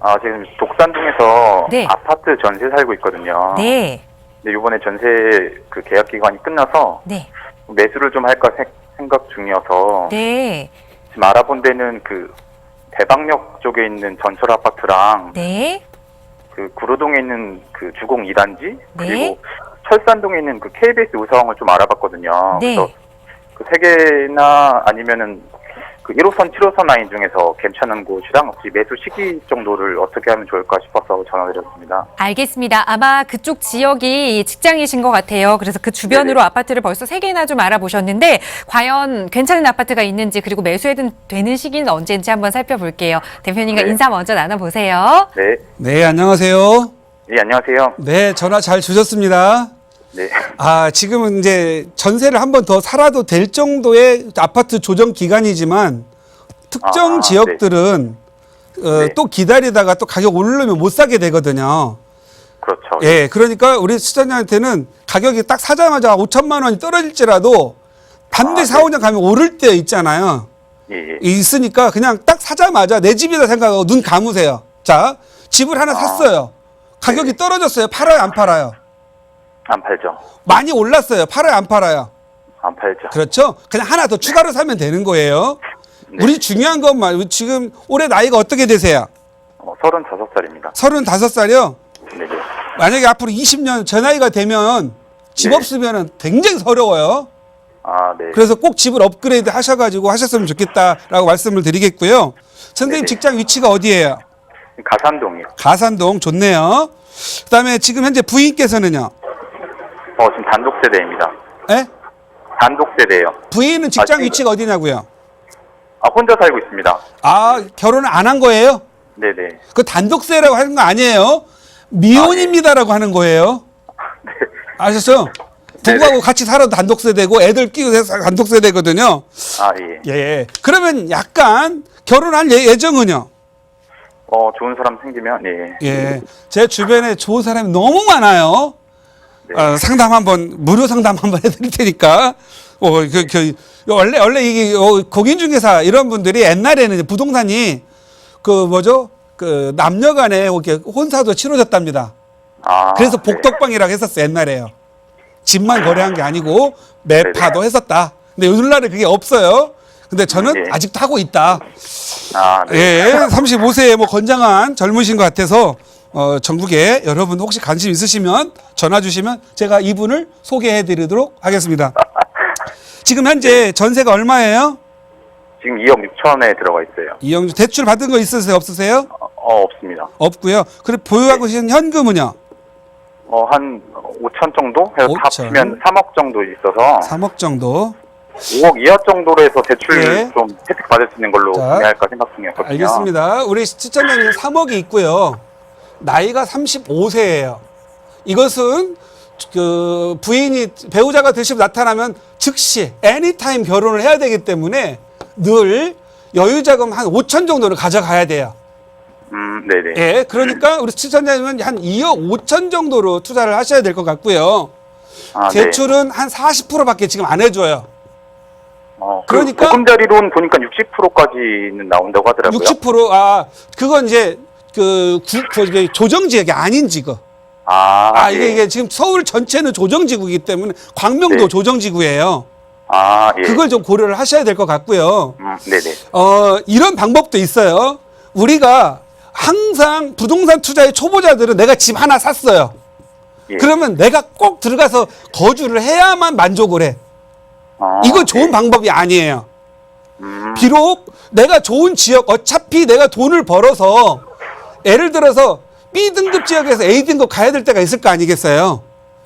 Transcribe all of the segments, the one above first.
아, 지금 독산동에서 네. 아파트 전세 살고 있거든요. 네. 근데 이번에 전세 그 계약 기간이 끝나서 네. 매수를 좀 할까 생- 생각 중이어서 네. 지금 알아본 데는 그 대방역 쪽에 있는 전철 아파트랑 네. 그 구로동에 있는 그 주공 2단지 네. 그리고 철산동에 있는 그 KBS 우사항을 좀 알아봤거든요. 네. 그래서 그 세 개나 아니면은 그 1호선, 7호선 라인 중에서 괜찮은 곳이랑 혹시 매수 시기 정도를 어떻게 하면 좋을까 싶어서 전화드렸습니다. 알겠습니다. 아마 그쪽 지역이 직장이신 것 같아요. 그래서 그 주변으로 네네. 아파트를 벌써 세 개나 좀 알아보셨는데 과연 괜찮은 아파트가 있는지 그리고 매수해도 되는 시기는 언제인지 한번 살펴볼게요. 대표님과 네. 인사 먼저 나눠보세요. 네. 네, 안녕하세요. 네, 안녕하세요. 네, 전화 잘 주셨습니다. 네. 아, 지금은 이제 전세를 한 번 더 살아도 될 정도의 아파트 조정 기간이지만 특정 아, 지역들은 어, 네. 또 기다리다가 또 가격 오르면 못 사게 되거든요. 그렇죠. 예, 그러니까 우리 시청자한테는 가격이 딱 사자마자 5천만 원이 떨어질지라도 반드시 아, 4, 5년 가면 오를 때 있잖아요. 예, 예. 있으니까 그냥 딱 사자마자 내 집이다 생각하고 눈 감으세요. 자, 집을 하나 아. 샀어요. 가격이 떨어졌어요. 팔아요, 안 팔아요? 안 팔죠. 많이 올랐어요. 팔아요, 안 팔아요? 안 팔죠. 그렇죠? 그냥 하나 더 추가로 사면 되는 거예요. 네. 우리 중요한 것만 지금 올해 나이가 어떻게 되세요? 어, 35살입니다. 35살이요? 네, 네. 만약에 앞으로 20년 저 나이가 되면 집 네. 없으면 굉장히 서러워요. 아, 네. 그래서 꼭 집을 업그레이드 하셔가지고 하셨으면 좋겠다라고 말씀을 드리겠고요. 선생님 네네. 직장 위치가 어디예요? 가산동이요. 가산동 좋네요. 그다음에 지금 현재 부인께서는요. 어, 지금 단독 세대입니다. 예? 단독 세대예요. 부인은 직장 아, 지금- 위치가 어디냐고요? 아, 혼자 살고 있습니다. 아 결혼을 안 한 거예요? 네, 네. 그 단독세라고 하는 거 아니에요? 미혼입니다라고 하는 거예요. 네. 아셨죠? 부부하고 같이 살아도 단독세 되고 애들 끼고 해서 단독세 되거든요. 아, 예. 예. 그러면 약간 결혼할 예- 예정은요? 어, 좋은 사람 생기면 예. 예. 제 주변에 좋은 사람이 너무 많아요. 네. 어, 상담 한번 무료 상담 한번 해드릴 테니까. 어, 그, 그, 원래 원래 이게 어, 공인중개사 이런 분들이 옛날에는 부동산이 그 뭐죠? 그 남녀간에 이렇게 혼사도 치러졌답니다. 아. 그래서 네. 복덕방이라고 했었어 요 옛날에요. 집만 거래한 게 아니고 매파도 했었다. 근데 요즘날에 그게 없어요. 근데 저는 네. 아직도 하고 있다. 아, 네. 예, 35세에 뭐 건장한 젊으신 것 같아서 어, 전국에 여러분 혹시 관심 있으시면 전화 주시면 제가 이분을 소개해 드리도록 하겠습니다. 지금 현재 전세가 얼마예요? 지금 2억 6천에 들어가 있어요. 이영주 대출 받은 거 있으세요? 없으세요? 어, 어, 없습니다. 없고요. 그리고 보유하고 계신 현금은요? 어, 한 5천 정도 해서 다 5천. 합치면 3억 정도 있어서 3억 정도. 5억 이하 정도로 해서 대출 예. 좀 혜택 받을 수 있는 걸로 자. 구매할까 생각 중이었거든요. 알겠습니다. 우리 시청자님 3억이 있고요. 나이가 35세예요. 이것은 그 부인이 배우자가 되시고 나타나면 즉시 애니타임 결혼을 해야 되기 때문에 늘 여유 자금 한 5천 정도를 가져가야 돼요. 음, 네네. 예, 그러니까 우리 시청자님은 한 2억 5천 정도로 투자를 하셔야 될 것 같고요. 아, 네. 대출은 한 40%밖에 지금 안 해줘요. 어, 그러니까- 그 보금자리론 보니까 60%까지는 나온다고 하더라고요. 60% 아, 그건 이제 그 구, 그 조정지역이 아닌 지구. 아, 아, 예. 이게, 이게 지금 서울 전체는 조정지구이기 때문에 광명도 네. 조정지구예요. 아, 예. 그걸 좀 고려를 하셔야 될 것 같고요. 음, 네네. 어, 이런 방법도 있어요. 우리가 항상 부동산 투자의 초보자들은 내가 집 하나 샀어요. 예. 그러면 내가 꼭 들어가서 거주를 해야만 만족을 해. 어, 이거 좋은 예. 방법이 아니에요. 음, 비록 내가 좋은 지역 어차피 내가 돈을 벌어서 예를 들어서 B 등급 지역에서 A 등급 가야 될 때가 있을 거 아니겠어요?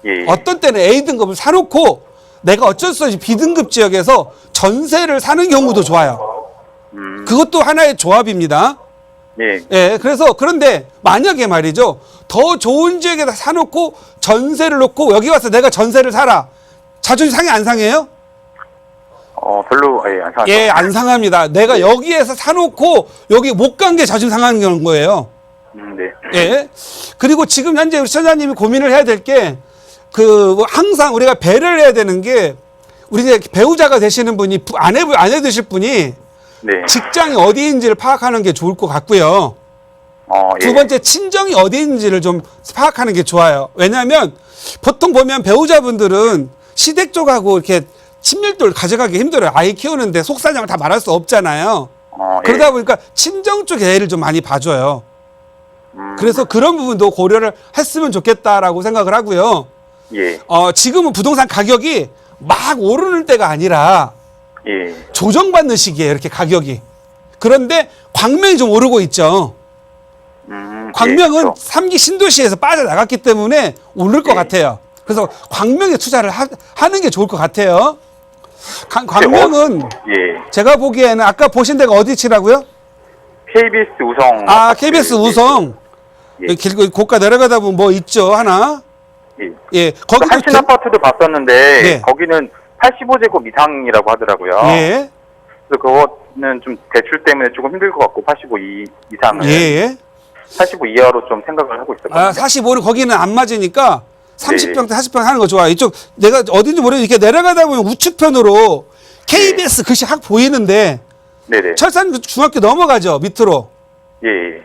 예. 예. 어떤 때는 A 등급을 사놓고 내가 어쩔 수 없이 B 등급 지역에서 전세를 사는 경우도 좋아요. 음, 그것도 하나의 조합입니다. 예. 예, 그래서 그런데 만약에 말이죠. 더 좋은 지역에다 사놓고 전세를 놓고 여기 와서 내가 전세를 살아. 자존심 상해 안 상해요? 어, 별로, 예, 안 상하죠. 예, 안 상합니다. 내가 여기에서 사놓고 여기 못 간 게 자존심 상하는 거예요. 음, 네. 예. 그리고 지금 현재 우리 처자님이 고민을 해야 될 게 그 항상 우리가 배를 해야 되는 게 우리 이제 배우자가 되시는 분이 부- 아내 아내 되실 분이 네. 직장이 어디인지를 파악하는 게 좋을 것 같고요. 어, 예. 두 번째 친정이 어디 있는지를 좀 파악하는 게 좋아요. 왜냐하면 보통 보면 배우자분들은 시댁 쪽하고 이렇게 친밀도를 가져가기 힘들어요. 아이 키우는데 속사정을 다 말할 수 없잖아요. 어, 예. 그러다 보니까 친정 쪽에 애를 좀 많이 봐줘요. 음, 그래서 그런 부분도 고려를 했으면 좋겠다라고 생각을 하고요. 예. 어, 지금은 부동산 가격이 막 오르는 때가 아니라 예. 조정받는 시기예요. 이렇게 가격이. 그런데 광명이 좀 오르고 있죠. 음, 광명은 예, 그렇죠. 삼기 신도시에서 빠져나갔기 때문에 오를 것 예. 같아요. 그래서 광명에 투자를 하, 는게 좋을 것 같아요. 강- 광명은 예. 제가 보기에는 아까 보신 데가 어디치라고요? KBS 우성. 아, 아파트. KBS 우성. 예. 여기 길 고가 내려가다 보면 뭐 있죠, 하나. 예. 예, 그 거기도 한신 개- 아파트도 봤었는데 네. 거기는 85제곱 이상이라고 하더라고요. 예, 그래서 그거는 좀 대출 때문에 조금 힘들 것 같고 85 이, 이상은 예, 예. 85 이하로 좀 생각을 하고 있었거든요. 아, 45는 거기는 안 맞으니까 네. 30평대, 40평 하는 거 좋아. 이쪽 내가 어딘지 모르겠는데 이렇게 내려가다 보면 우측편으로 KBS 글씨 확 보이는데 네네. 철산 중학교 넘어가죠, 밑으로. 예, 예.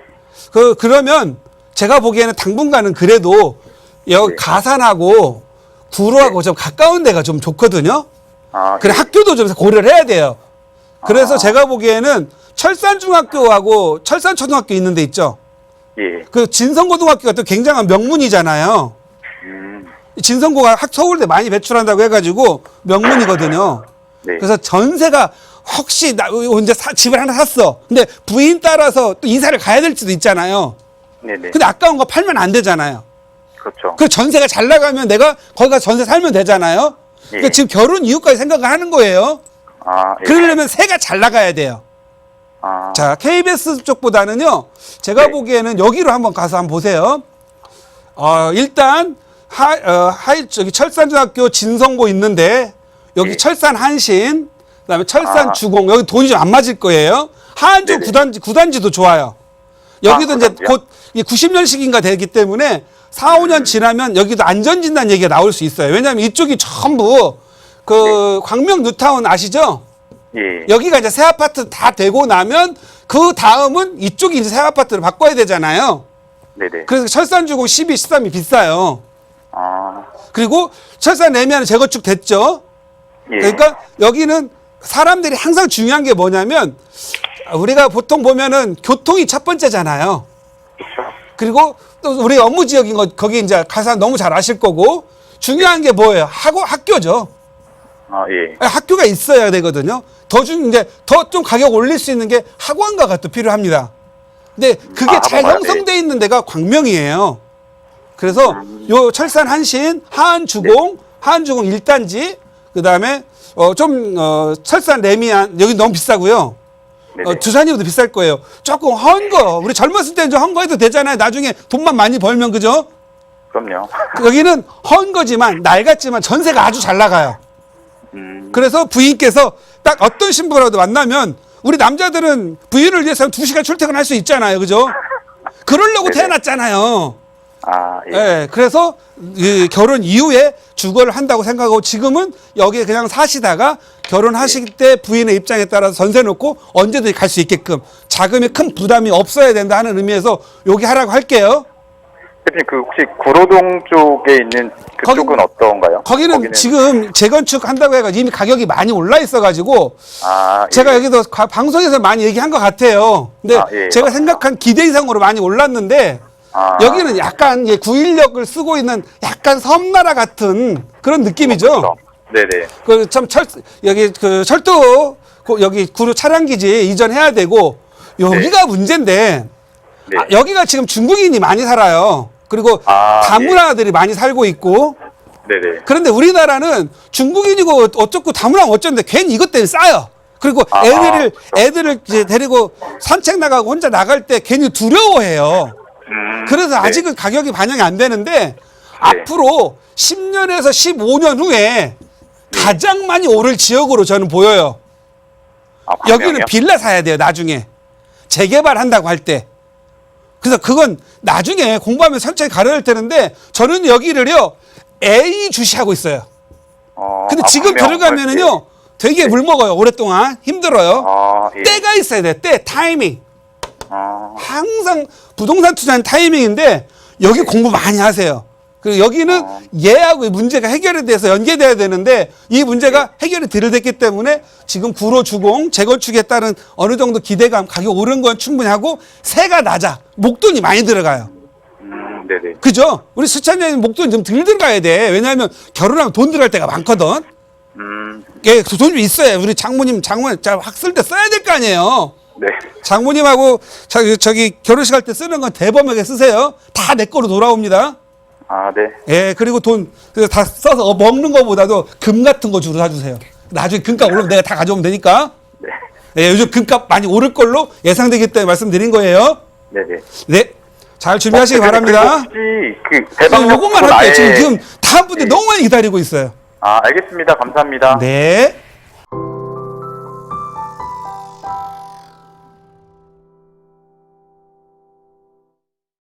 그 그러면 제가 보기에는 당분간은 그래도 여기 네. 가산하고 구로하고 좀 가까운 데가 좀 좋거든요. 아, 그래 예. 학교도 좀 고려를 해야 돼요. 그래서 아. 제가 보기에는 철산 중학교하고 철산 초등학교 있는 데 있죠. 예. 그 진성고등학교가 또 굉장한 명문이잖아요. 음, 진성고가 학- 서울대 많이 배출한다고 해가지고 명문이거든요. 네. 그래서 전세가 혹시 나 혼자 사- 집을 하나 샀어. 근데 부인 따라서 또 이사를 가야 될 수도 있잖아요. 네네. 근데 아까운 거 팔면 안 되잖아요. 그렇죠. 그 전세가 잘 나가면 내가 거기 가서 전세 살면 되잖아요. 그러니까 예. 지금 결혼 이후까지 생각을 하는 거예요. 아, 예. 그러려면 세가 잘 나가야 돼요. 아, 자, KBS 쪽보다는요, 제가 네. 보기에는 여기로 한번 가서 한번 보세요. 어, 일단, 하, 어, 하이, 저기 철산중학교 진성고 있는데, 여기 네. 철산 한신, 그 다음에 철산 아. 주공, 여기 돈이 좀 안 맞을 거예요. 네네. 구단지, 구단지도 좋아요. 여기도 아, 이제? 곧 90년식인가 되기 때문에 4, 5년 지나면 여기도 안전진단 얘기가 나올 수 있어요. 왜냐하면 이쪽이 전부 그 광명 뉴타운 아시죠? 예. 여기가 이제 새 아파트 다 되고 나면 그 다음은 이쪽이 이제 새 아파트를 바꿔야 되잖아요. 네네. 그래서 철산주공 12, 13이 비싸요. 아, 그리고 철산 레미안 재건축 됐죠. 예. 그러니까 여기는 사람들이 항상 중요한 게 뭐냐면 우리가 보통 보면은 교통이 첫 번째잖아요. 그리고 또 우리 업무 지역인 거 거기 이제 가서 너무 잘 아실 거고 중요한 게 뭐예요? 학교 학교죠. 아, 예. 아니, 학교가 있어야 되거든요. 더 준, 이제 더 좀 가격 올릴 수 있는 게 학원가가 또 필요합니다. 근데 그게 아, 잘 학원가요? 형성돼 있는 데가 광명이에요. 그래서 요 철산 한신, 하안주공, 하안주공 1단지, 그 다음에 어, 좀, 어, 철산 레미안, 여기 너무 비싸고요. 네네. 어, 두산이보다 비쌀 거예요. 조금 헌 거, 우리 젊었을 때는 좀 헌 거 해도 되잖아요. 나중에 돈만 많이 벌면, 그죠? 그럼요. 여기는 헌 거지만, 낡았지만 전세가 아주 잘 나가요. 음, 그래서 부인께서 딱 어떤 신부라도 만나면 우리 남자들은 부인을 위해서 두 시간 출퇴근할 수 있잖아요, 그죠? 그러려고 네네. 태어났잖아요. 아, 예. 예, 그래서 이 결혼 이후에 주거를 한다고 생각하고 지금은 여기에 그냥 사시다가 결혼하실 때 부인의 입장에 따라서 전세 놓고 언제든지 갈 수 있게끔 자금에 큰 부담이 없어야 된다 하는 의미에서 여기 하라고 할게요. 대표님, 그 혹시 구로동 쪽에 있는 그쪽은 거기- 어떤가요? 거기는, 지금 재건축 한다고 해가지고 이미 가격이 많이 올라 있어가지고 아, 예. 제가 여기도 가- 방송에서 많이 얘기한 것 같아요. 근데 아, 예, 제가 맞습니다. 생각한 기대 이상으로 많이 올랐는데 아, 여기는 약간 예, 구인력을 쓰고 있는 약간 섬나라 같은 그런 느낌이죠. 그렇죠. 네네. 그 참 철 여기 그 철도 그 여기 구로 차량 기지 이전해야 되고 여기가 문제인데 네. 아, 여기가 지금 중국인이 많이 살아요. 그리고 아, 다문화들이 많이 살고 있고 네네. 그런데 우리나라는 중국인이고 어쩌고 다문화가 어쩐데 괜히 이것 때문에 싸요. 그리고 아, 애들을 그렇죠. 애들을 이제 데리고 산책 나가고 혼자 나갈 때 괜히 두려워해요. 음, 그래서 네. 아직은 가격이 반영이 안 되는데 앞으로 10년에서 15년 후에 가장 많이 오를 지역으로 저는 보여요. 아, 여기는? 빌라 사야 돼요, 나중에. 재개발한다고 할 때. 그래서 그건 나중에 공부하면 천천히 가려야 되는데 저는 여기를요, A 주시하고 있어요. 어, 근데 아, 지금. 들어가면은요, 되게 물먹어요, 오랫동안. 힘들어요. 아, 예. 때가 있어야 돼, 때, 타이밍. 아, 항상 부동산 투자는 타이밍인데 여기 공부 많이 하세요. 그리고 여기는 어. 얘하고 문제가 해결이 돼서 연계돼야 되는데 이 문제가 해결이 덜 됐기 때문에 지금 구로 주공 재건축에 따른 어느 정도 기대감 가격 오른 건 충분히 하고 세가 낮아 목돈이 많이 들어가요. 음, 네네. 그죠? 우리 수찬장님 목돈 좀덜 들어가야 돼. 왜냐하면 결혼하면 돈 들어갈 때가 많거든. 음, 예, 돈좀 있어요. 우리 장모님, 장모님, 자, 학쓸 때 써야 될 거 아니에요. 네. 장모님하고 저기, 저기 결혼식 할 때 쓰는 건 대범하게 쓰세요. 다 내 거로 돌아옵니다. 아, 네. 예, 그리고 돈 다 써서 어, 먹는 거보다도 금 같은 거 주로 사주세요. 나중에 금값 오르면 내가 다 가져오면 되니까. 네. 예, 요즘 금값 많이 오를 걸로 예상되기 때문에 말씀드린 거예요. 네네. 네. 잘 준비하시기 어, 바랍니다. 혹시 그 대방역 요것만 할게요. 아예- 지금, 지금 다음 분들 네. 너무 많이 기다리고 있어요. 아, 알겠습니다. 감사합니다. 네.